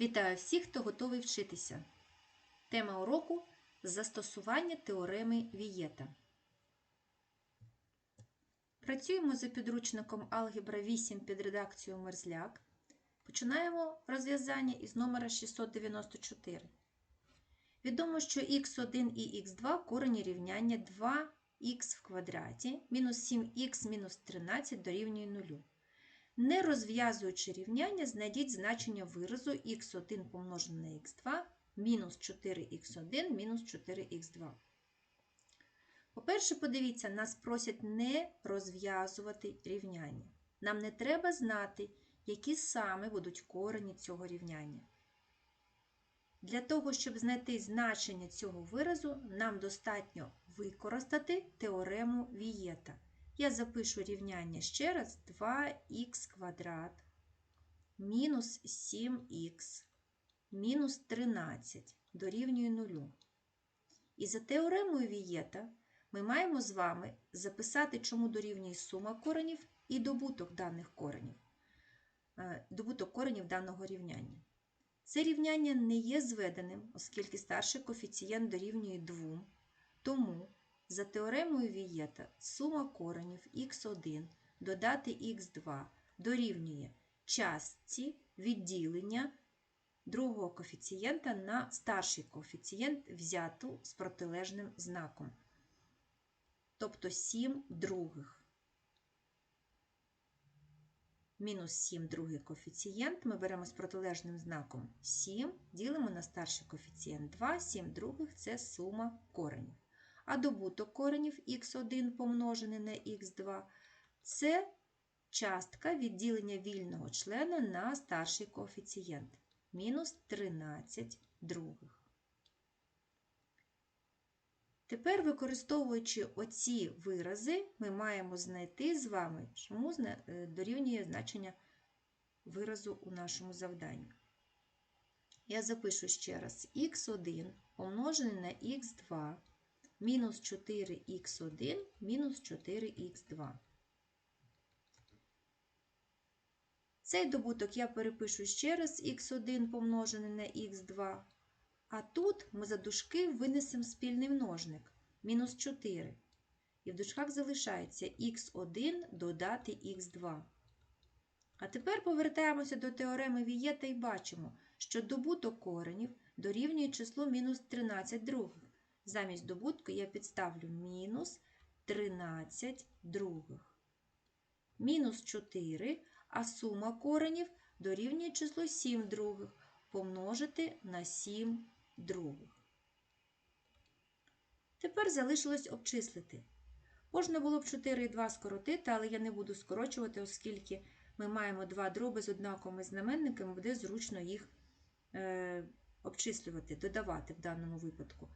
Вітаю всіх, хто готовий вчитися. Тема уроку застосування теореми Вієта. Працюємо за підручником Алгебра 8 під редакцією Мерзляк. Починаємо розв'язання із номера 694. Відомо, що х1 і х2 корені рівняння 2х в квадраті мінус 7х мінус 13 дорівнює 0. Не розв'язуючи рівняння, знайдіть значення виразу х1 помножене на х2 мінус 4х1 мінус 4х2. По-перше, подивіться, нас просять не розв'язувати рівняння. Нам не треба знати, які саме будуть корені цього рівняння. Для того, щоб знайти значення цього виразу, нам достатньо використати теорему Вієта. Я запишу рівняння ще раз 2х квадрат мінус 7х мінус 13 дорівнює 0. І за теоремою Вієта ми маємо з вами записати, чому дорівнює сума коренів і добуток даних коренів, добуток коренів даного рівняння. Це рівняння не є зведеним, оскільки старший коефіцієнт дорівнює 2, тому за теоремою Вієта сума коренів х1 додати х2 дорівнює частці відділення другого коефіцієнта на старший коефіцієнт, взяту з протилежним знаком, тобто 7 других. Мінус 7 другий коефіцієнт ми беремо з протилежним знаком 7, ділимо на старший коефіцієнт 2, 7 других це сума коренів. А добуток коренів х1 помножений на х2 це частка відділення вільного члена на старший коефіцієнт мінус 13 других. Тепер, використовуючи оці вирази, ми маємо знайти з вами, чому дорівнює значення виразу у нашому завданні. Я запишу ще раз х1 помножений на х2 мінус 4х1 мінус 4х2. Цей добуток я перепишу ще раз х1 помножений на х2. А тут ми за дужки винесемо спільний множник мінус 4. І в дужках залишається х1 додати х2. А тепер повертаємося до теореми Вієта і бачимо, що добуток коренів дорівнює числу мінус 13 других. Замість добутку я підставлю мінус 13 других. Мінус 4, а сума коренів дорівнює число 7 других помножити на 7 других. Тепер залишилось обчислити. Можна було б 4 і 2 скоротити, але я не буду скорочувати, оскільки ми маємо два дроби з однаковими знаменниками, буде зручно їх е, обчислювати, додавати в даному випадку.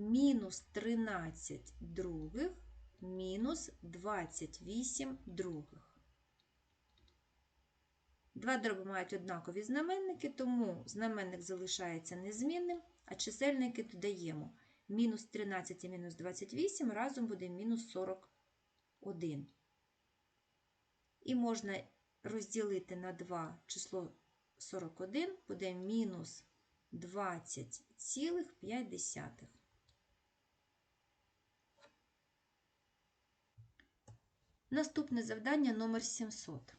Мінус 13 других мінус 28 других. Два дроби мають однакові знаменники, тому знаменник залишається незмінним, а чисельники додаємо. Мінус 13 і мінус 28 разом буде мінус 41. І можна розділити на 2 число 41, буде мінус 20,5. Наступне завдання номер 700.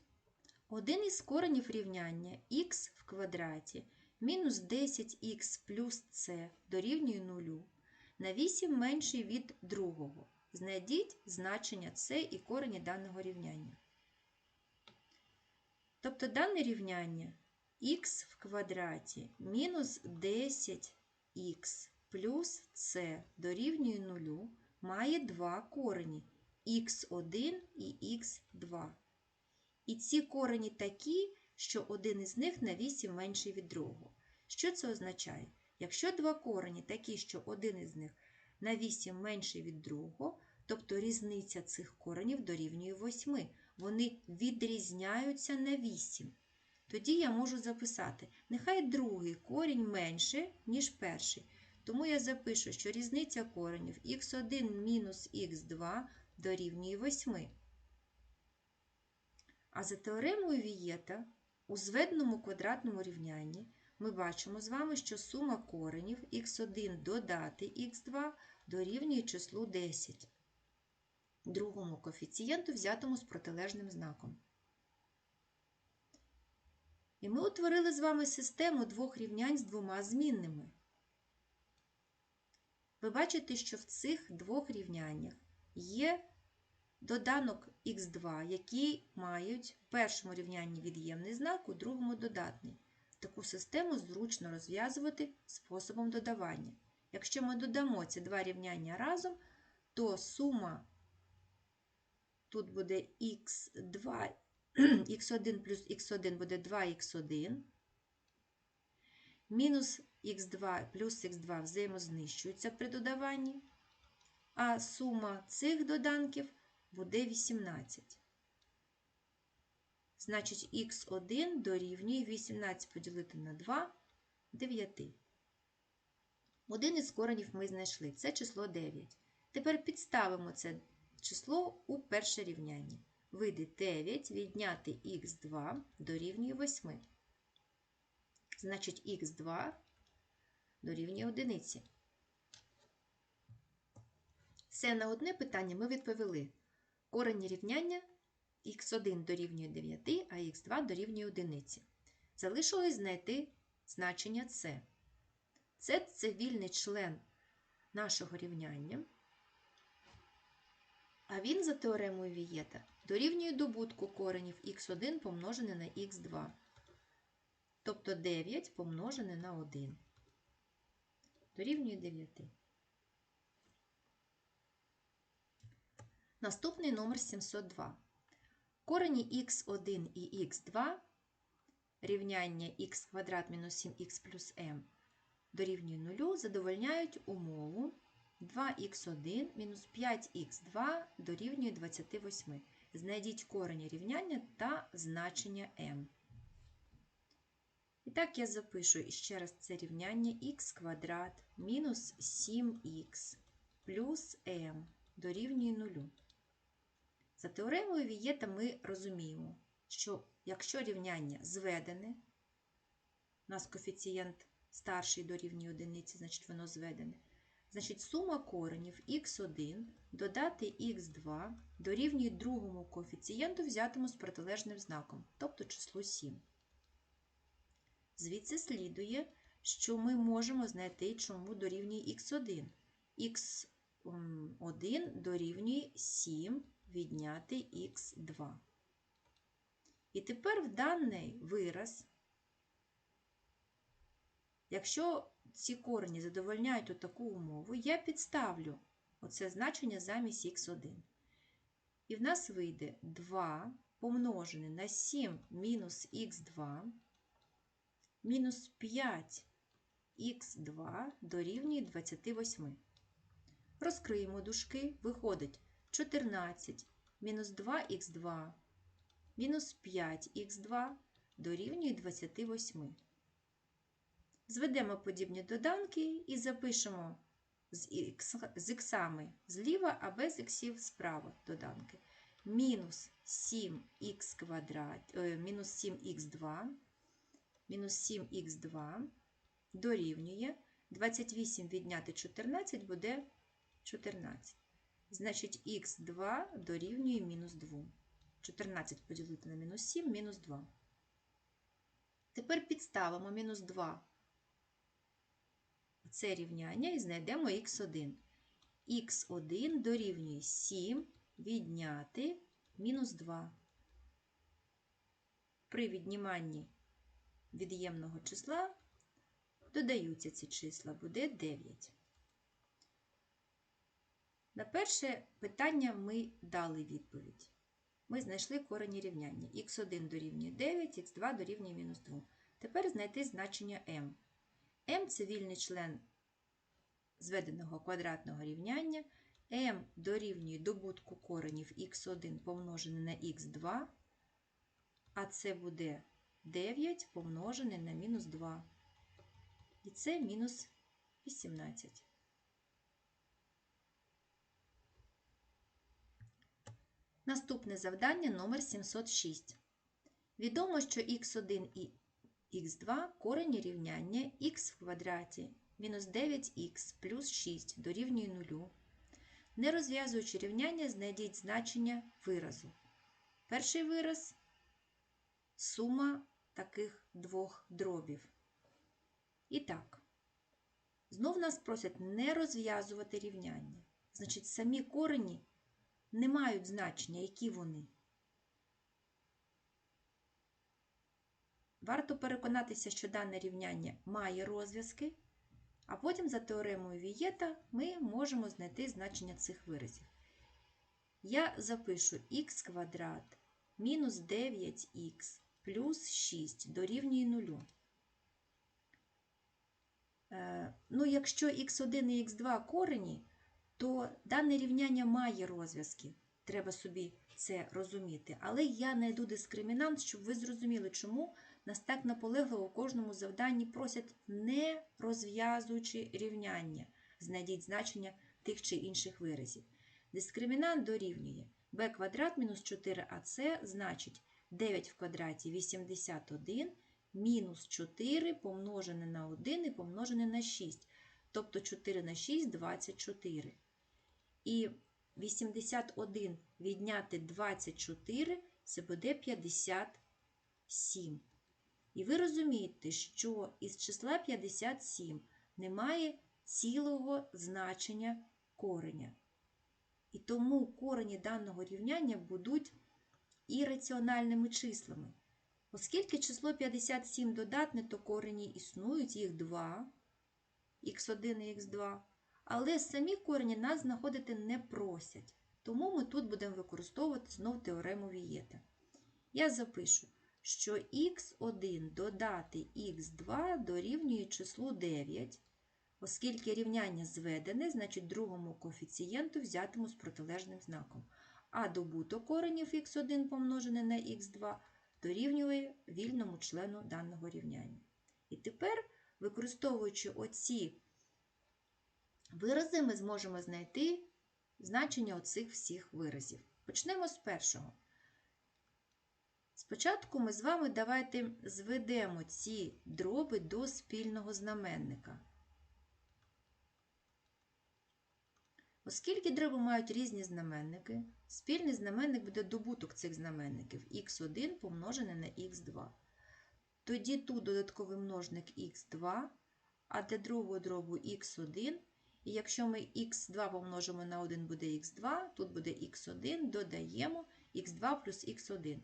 Один із коренів рівняння х в квадраті мінус 10х плюс c дорівнює 0 на 8 менший від другого. Знайдіть значення c і корені даного рівняння. Тобто дане рівняння х в квадраті мінус 10х плюс c дорівнює 0 має два корені х1 і х2. І ці корені такі, що один із них на 8 менший від другого. Що це означає? Якщо два корені такі, що один із них на 8 менший від другого, тобто різниця цих коренів дорівнює 8, вони відрізняються на 8. Тоді я можу записати, нехай другий корінь менше, ніж перший. Тому я запишу, що різниця коренів х1 мінус х2 дорівнює 8. А за теоремою Вієта у зведеному квадратному рівнянні ми бачимо з вами, що сума коренів х1 додати х2 дорівнює числу 10, другому коефіцієнту, взятому з протилежним знаком. І ми утворили з вами систему двох рівнянь з двома змінними. Ви бачите, що в цих двох рівняннях є доданок х2, які мають в першому рівнянні від'ємний знак, у другому додатний. Таку систему зручно розв'язувати способом додавання. Якщо ми додамо ці два рівняння разом, то сума тут буде х2, х1 плюс х1 буде 2х1, мінус х2 плюс х2 взаємознищуються при додаванні, а сума цих доданків буде 18. Значить, х1 дорівнює 18 поділити на 2 9. Один із коренів ми знайшли. Це число 9. Тепер підставимо це число у перше рівняння. Вийде 9 відняти х2 дорівнює 8. Значить, х2 дорівнює 1. Все на одне питання ми відповіли. Корені рівняння х1 дорівнює 9, а х2 дорівнює 1. Залишилось знайти значення С. Це це вільний член нашого рівняння. А він за теоремою Вієта дорівнює добутку коренів х1 помножене на х2. Тобто 9 помножене на 1. Дорівнює 9. Наступний номер 702. Корені х1 і х2 рівняння х квадрат мінус 7х плюс m дорівнює 0 задовольняють умову 2х1 мінус 5х2 дорівнює 28. Знайдіть корені рівняння та значення m. І так я запишу ще раз це рівняння х квадрат мінус 7х плюс m дорівнює 0. За теоремою Вієта ми розуміємо, що якщо рівняння зведене, у нас коефіцієнт старший дорівнює одиниці, значить воно зведене, значить сума коренів х1 додати х2 дорівнює другому коефіцієнту, взятому з протилежним знаком, тобто числу 7. Звідси слідує, що ми можемо знайти, чому дорівнює х1. х1 дорівнює 7 відняти х2. І тепер в даний вираз, якщо ці корені задовольняють таку умову, я підставлю оце значення замість х1. І в нас вийде 2 помножене на 7 мінус х2 мінус 5 х2 дорівнює 28. Розкриємо дужки, виходить 14 мінус 2х2 мінус 5х2 дорівнює 28. Зведемо подібні доданки і запишемо з іксами зліва, а без іксів справа доданки. Мінус 7х квадрат, е, мінус 7х2, мінус 7х2 дорівнює 28 відняти 14 буде 14. Значить, х2 дорівнює мінус 2. 14 поділити на мінус 7, мінус 2. Тепер підставимо мінус 2 це рівняння і знайдемо х1. х1 дорівнює 7 відняти мінус 2. При відніманні від'ємного числа додаються ці числа, буде 9. На перше питання ми дали відповідь. Ми знайшли корені рівняння. х1 дорівнює 9, х2 дорівнює мінус 2. Тепер знайти значення m. m – це вільний член зведеного квадратного рівняння. m дорівнює добутку коренів х1 помножене на х2, а це буде 9 помножене на мінус 2. І це мінус 18. Наступне завдання номер 706. Відомо, що х1 і х2 корені рівняння х в квадраті мінус 9х плюс 6 дорівнює 0. Не розв'язуючи рівняння, знайдіть значення виразу. Перший вираз сума таких двох дробів. І так, знов нас просять не розв'язувати рівняння. Значить, самі корені не мають значення, які вони. Варто переконатися, що дане рівняння має розв'язки, а потім за теоремою Вієта ми можемо знайти значення цих виразів. Я запишу х квадрат мінус 9х плюс 6 дорівнює 0. Е, Ну, якщо х1 і х2 корені, то дане рівняння має розв'язки. Треба собі це розуміти. Але я знайду дискримінант, щоб ви зрозуміли, чому нас так наполегливо у кожному завданні просять не розв'язуючи рівняння. Знайдіть значення тих чи інших виразів. Дискримінант дорівнює b квадрат мінус 4ac, значить 9 в квадраті 81 мінус 4 помножене на 1 і помножене на 6. Тобто 4 на 6 24. І 81 відняти 24 це буде 57. І ви розумієте, що із числа 57 немає цілого значення кореня. І тому корені даного рівняння будуть ірраціональними числами. Оскільки число 57 додатне, то корені існують, їх 2, х1 і х2, але самі корені нас знаходити не просять. Тому ми тут будемо використовувати знов теорему Вієта. Я запишу, що х1 додати х2 дорівнює числу 9, оскільки рівняння зведене, значить другому коефіцієнту взятиму з протилежним знаком. А добуток коренів х1 помножене на х2 дорівнює вільному члену даного рівняння. І тепер, використовуючи оці вирази, ми зможемо знайти значення оцих всіх виразів. Почнемо з першого. Спочатку ми з вами давайте зведемо ці дроби до спільного знаменника. Оскільки дроби мають різні знаменники, спільний знаменник буде добуток цих знаменників х1 помножене на х2. Тоді тут додатковий множник х2, а для другого дробу х1. І якщо ми х2 помножимо на 1 буде х2, тут буде х1, додаємо х2 плюс х1.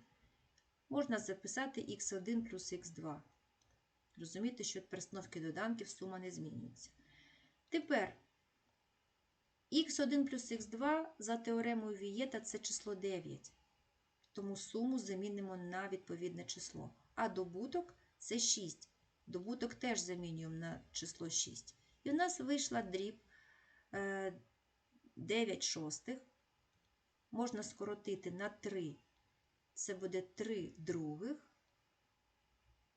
Можна записати х1 плюс х2. Розумієте, що від перестановки доданків сума не змінюється. Тепер х1 плюс х2 за теоремою Вієта це число 9. Тому суму замінимо на відповідне число. А добуток це 6. Добуток теж замінюємо на число 6. І у нас вийшла дріб 9 шостих. Можна скоротити на 3. Це буде 3 других.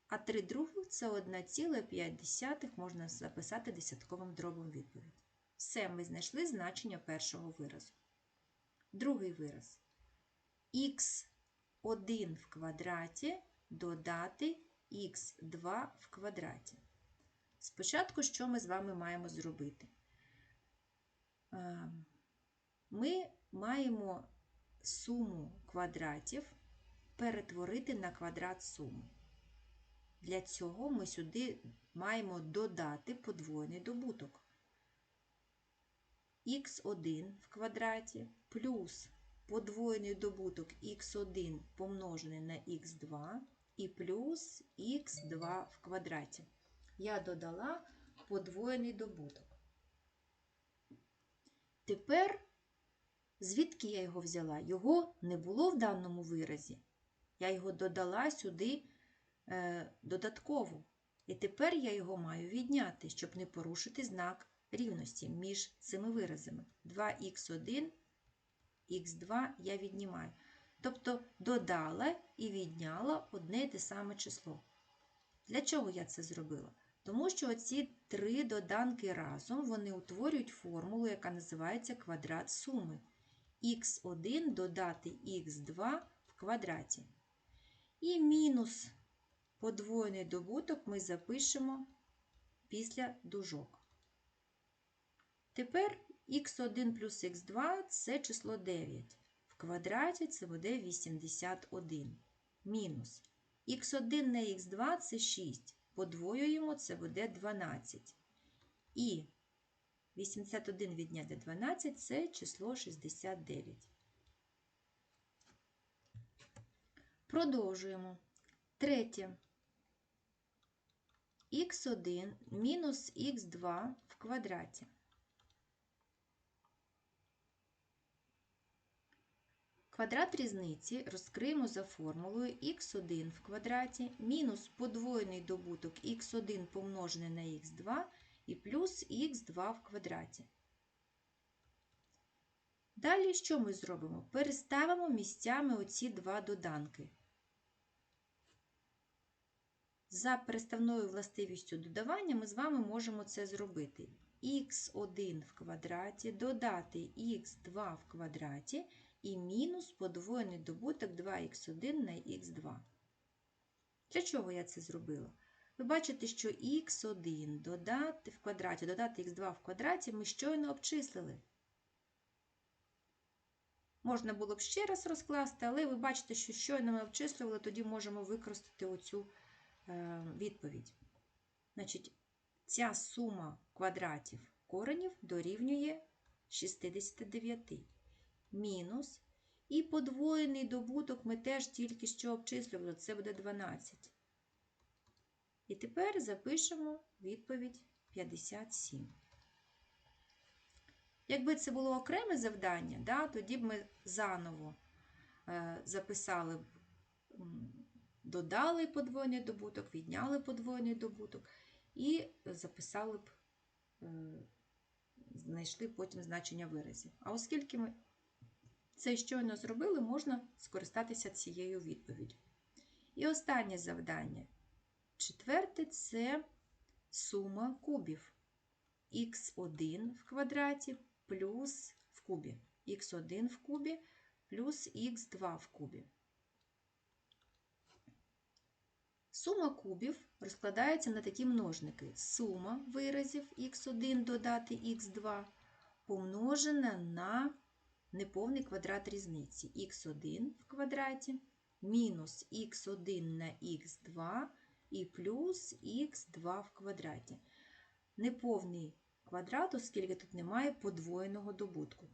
А 3 других це 1,5 можна записати десятковим дробом відповідь. Все, ми знайшли значення першого виразу. Другий вираз. х1 в квадраті додати х2 в квадраті. Спочатку, що ми з вами маємо зробити? Ми маємо суму квадратів перетворити на квадрат суми. Для цього ми сюди маємо додати подвоєний добуток х1 в квадраті плюс подвоєний добуток х1 помножений на х2 і плюс х2 в квадраті. Я додала подвоєний добуток. Тепер, звідки я його взяла? Його не було в даному виразі. Я його додала сюди е, додатково. І тепер я його маю відняти, щоб не порушити знак рівності між цими виразами. 2х1, х2 я віднімаю. Тобто додала і відняла одне і те саме число. Для чого я це зробила? Тому що оці три доданки разом вони утворюють формулу, яка називається квадрат суми. х1 додати х2 в квадраті. І мінус подвоєний добуток ми запишемо після дужок. Тепер х1 плюс х2 це число 9. В квадраті це буде 81. Мінус х1 на х2 це 6. Подвоюємо, це буде 12. І 81 відняти 12 це число 69. Продовжуємо. Третє. х1 мінус х2 в квадраті. Квадрат різниці розкриємо за формулою х1 в квадраті мінус подвоєний добуток х1 помножений на х2 і плюс х2 в квадраті. Далі що ми зробимо? Переставимо місцями оці два доданки. За переставною властивістю додавання ми з вами можемо це зробити. х1 в квадраті додати х2 в квадраті і мінус подвоєний добуток 2х1 на х2. Для чого я це зробила? Ви бачите, що х1 додати в квадраті, додати х2 в квадраті ми щойно обчислили. Можна було б ще раз розкласти, але ви бачите, що щойно ми обчислювали, тоді можемо використати оцю е, відповідь. Значить, ця сума квадратів коренів дорівнює 69. Мінус. І подвоєний добуток ми теж тільки що обчислювали, це буде 12. І тепер запишемо відповідь 57. Якби це було окреме завдання, да, тоді б ми заново е, записали додали подвоєний добуток, відняли подвоєний добуток і записали б, е, знайшли потім значення виразів. А оскільки ми це щойно зробили, можна скористатися цією відповіддю. І останнє завдання. Четверте це сума кубів. х1 в квадраті плюс в кубі. х1 в кубі плюс х2 в кубі. Сума кубів розкладається на такі множники. Сума виразів х1 додати х2 помножена на неповний квадрат різниці х1 в квадраті мінус х1 на х2 і плюс х2 в квадраті. Неповний квадрат, оскільки тут немає подвоєного добутку.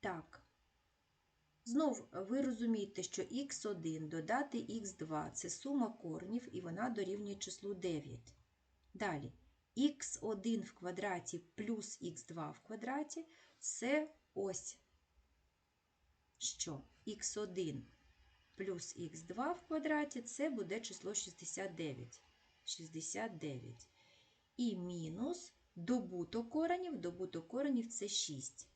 Так, знов ви розумієте, що х1 додати х2 це сума корнів, і вона дорівнює числу 9. Далі, х1 в квадраті плюс х2 в квадраті це ось що х1 плюс х2 в квадраті це буде число 69. 69. І мінус добуток коренів, добуток коренів це 6.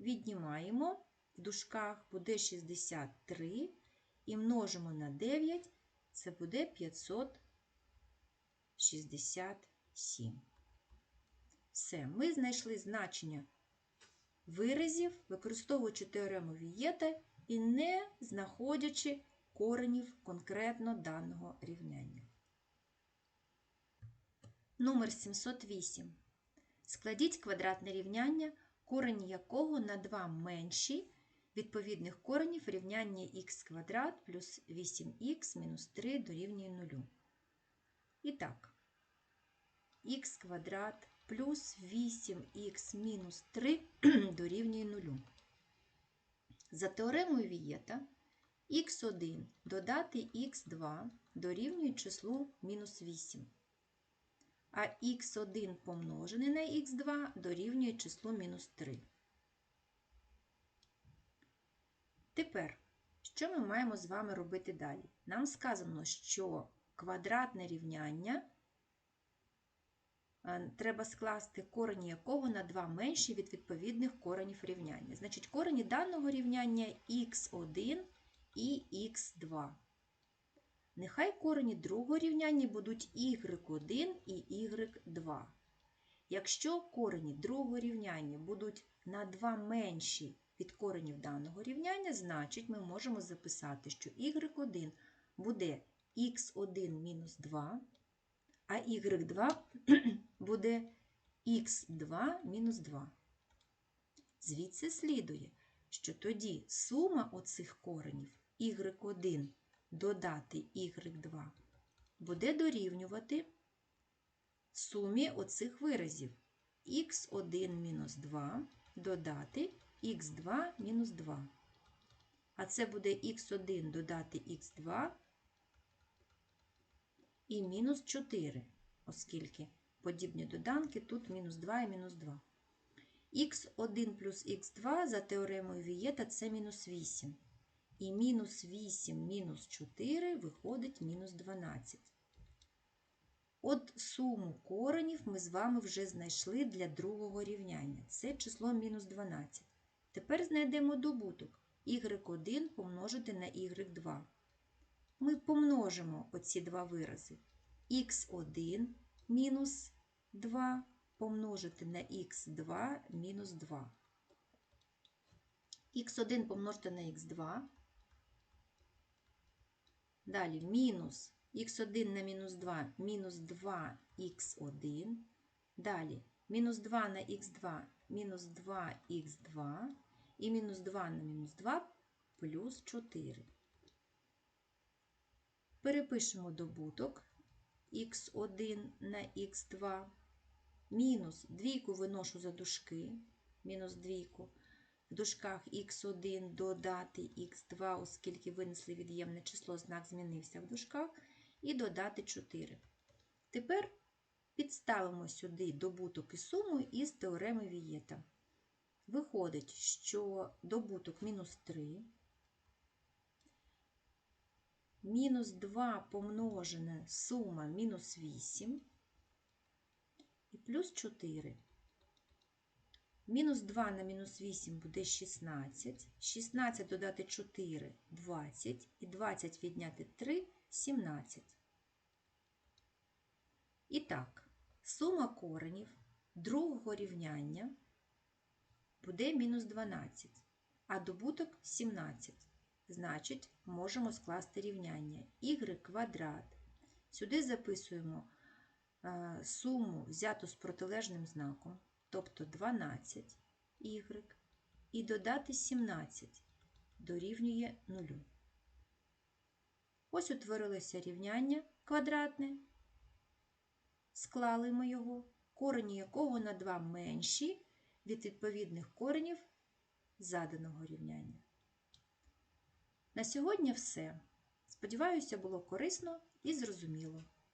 Віднімаємо в дужках буде 63 і множимо на 9, це буде 567. Все, ми знайшли значення виразів, використовуючи теорему Вієта і не знаходячи коренів конкретно даного рівняння. Номер 708. Складіть квадратне рівняння, корені якого на 2 менші відповідних коренів рівняння х квадрат плюс 8х мінус 3 дорівнює 0. І так, х квадрат плюс 8х мінус 3 дорівнює 0. За теоремою Вієта х1 додати х2 дорівнює числу мінус 8. А х1 помножений на х2 дорівнює числу мінус 3. Тепер, що ми маємо з вами робити далі? Нам сказано, що квадратне рівняння треба скласти корені якого на 2 менші від відповідних коренів рівняння. Значить, корені даного рівняння х1 і х2. Нехай корені другого рівняння будуть y1 і y2. Якщо корені другого рівняння будуть на 2 менші від коренів даного рівняння, значить ми можемо записати, що y1 буде х1 мінус 2, а y2 буде х2 мінус 2. Звідси слідує, що тоді сума оцих коренів y1 додати y2 буде дорівнювати сумі оцих виразів х1 мінус 2 додати х2 мінус 2. А це буде х1 додати х2 і мінус 4, оскільки подібні доданки тут мінус 2 і мінус 2. х1 плюс х2 за теоремою Вієта це мінус 8. І мінус 8 мінус 4 виходить мінус 12. От суму коренів ми з вами вже знайшли для другого рівняння. Це число мінус 12. Тепер знайдемо добуток y1 помножити на y2. Ми помножимо оці два вирази. х1 мінус 2 помножити на х2 мінус 2. х1 помножити на х2. Далі мінус х1 на мінус 2 мінус 2х1. Далі мінус 2 на х2 мінус 2х2 і мінус 2 на мінус 2 плюс 4. Перепишемо добуток х1 на х2. Мінус двійку виношу за дужки, мінус двійку. В дужках х1 додати х2, оскільки винесли від'ємне число, знак змінився в дужках, і додати 4. Тепер підставимо сюди добуток і суму із теореми Вієта. Виходить, що добуток мінус 3, мінус 2 помножене сума мінус 8 і плюс 4. Мінус 2 на мінус 8 буде 16. 16 додати 4 – 20. І 20 відняти 3 – 17. І так, сума коренів другого рівняння буде мінус 12, а добуток 17. Значить, можемо скласти рівняння y квадрат. Сюди записуємо суму взяту з протилежним знаком, тобто 12 y, і додати 17 дорівнює 0. Ось утворилося рівняння квадратне. Склали ми його, корені якого на 2 менші від відповідних коренів заданого рівняння. На сьогодні все. Сподіваюся, було корисно і зрозуміло.